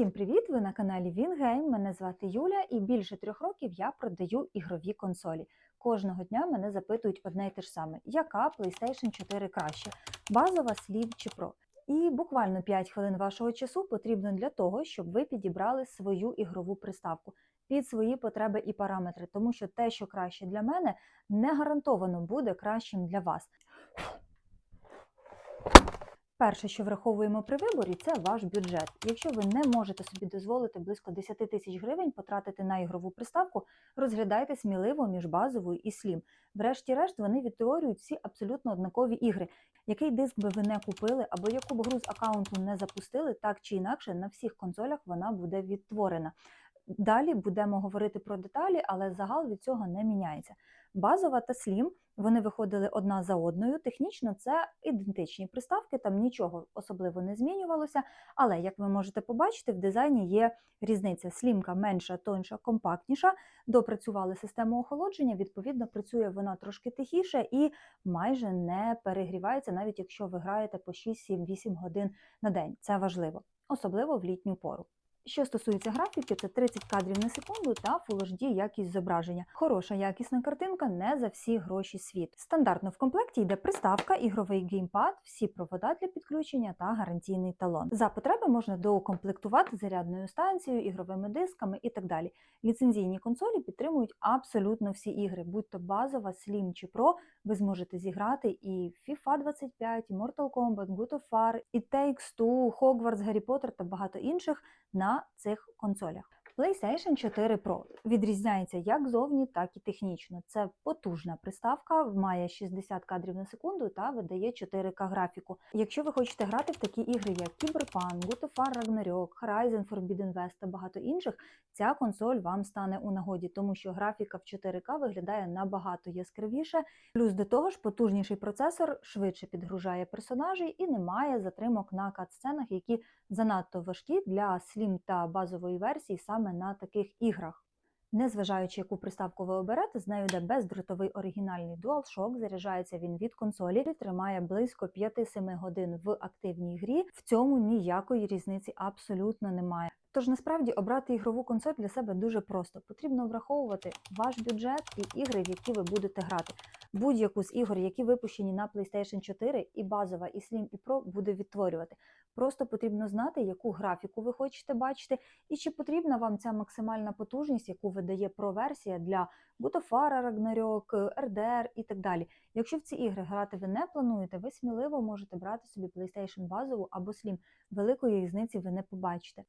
Всім привіт! Ви на каналі Вінгейм. Мене звати Юля, і більше трьох років я продаю ігрові консолі. Кожного дня мене запитують одне й те ж саме: яка PlayStation 4 краще, базова, слів чи Pro. І буквально 5 хвилин вашого часу потрібно для того, щоб ви підібрали свою ігрову приставку під свої потреби і параметри, тому що те, що краще для мене, не гарантовано буде кращим для вас. Перше, що враховуємо при виборі, це ваш бюджет. Якщо ви не можете собі дозволити близько 10 тисяч гривень потратити на ігрову приставку, розглядайте сміливо між базовою і слім. Врешті-решт, вони відтворюють всі абсолютно однакові ігри. Який диск би ви не купили або яку б гру з аккаунту не запустили, так чи інакше на всіх консолях вона буде відтворена. Далі будемо говорити про деталі, але загал від цього не міняється. Базова та Slim вони виходили одна за одною. Технічно це ідентичні приставки, там нічого особливо не змінювалося. Але як ви можете побачити, в дизайні є різниця. Слімка менша, тонша, компактніша. Допрацювали систему охолодження. Відповідно, працює вона трошки тихіше і майже не перегрівається, навіть якщо ви граєте по 6-7-8 годин на день. Це важливо, особливо в літню пору. Що стосується графіки, це 30 кадрів на секунду та Full HD якість зображення. Хороша якісна картинка не за всі гроші світ. Стандартно в комплекті йде приставка, ігровий геймпад, всі провода для підключення та гарантійний талон. За потреби можна доукомплектувати зарядною станцією, ігровими дисками і так далі. Ліцензійні консолі підтримують абсолютно всі ігри, будь то базова, Slim чи Pro, ви зможете зіграти і FIFA 25, і Mortal Kombat, God of War, і Takes-Two, Hogwarts, Harry Potter та багато інших на цих консолях. PlayStation 4 Pro відрізняється як зовні, так і технічно. Це потужна приставка, має 60 кадрів на секунду та видає 4К графіку. Якщо ви хочете грати в такі ігри, як Cyberpunk, God of War Ragnarok, Horizon Forbidden West та багато інших, ця консоль вам стане у нагоді, тому що графіка в 4К виглядає набагато яскравіше. Плюс до того ж, потужніший процесор швидше підгружає персонажей і немає затримок на кат-сценах, які занадто важкі для Slim та базової версії саме на таких іграх. Незважаючи, яку приставку ви оберете, з нею йде бездротовий оригінальний DualShock, заряджається він від консолі, і тримає близько 5-7 годин в активній грі. В цьому ніякої різниці абсолютно немає. Тож насправді обрати ігрову консоль для себе дуже просто. Потрібно враховувати ваш бюджет і ігри, в які ви будете грати. Будь-яку з ігор, які випущені на PlayStation 4, і базова, і Slim, і Pro буде відтворювати. Просто потрібно знати, яку графіку ви хочете бачити, і чи потрібна вам ця максимальна потужність, яку видає Pro-версія для God of War, Ragnarok, RDR і так далі. Якщо в ці ігри грати ви не плануєте, ви сміливо можете брати собі PlayStation базову або Slim. Великої різниці ви не побачите.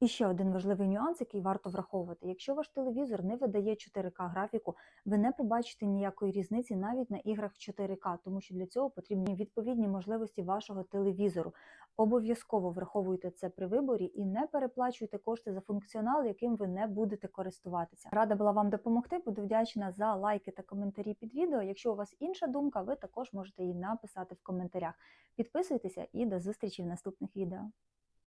І ще один важливий нюанс, який варто враховувати. Якщо ваш телевізор не видає 4К графіку, ви не побачите ніякої різниці навіть на іграх 4К, тому що для цього потрібні відповідні можливості вашого телевізору. Обов'язково враховуйте це при виборі і не переплачуйте кошти за функціонал, яким ви не будете користуватися. Рада була вам допомогти. Буду вдячна за лайки та коментарі під відео. Якщо у вас інша думка, ви також можете її написати в коментарях. Підписуйтеся і до зустрічі в наступних відео.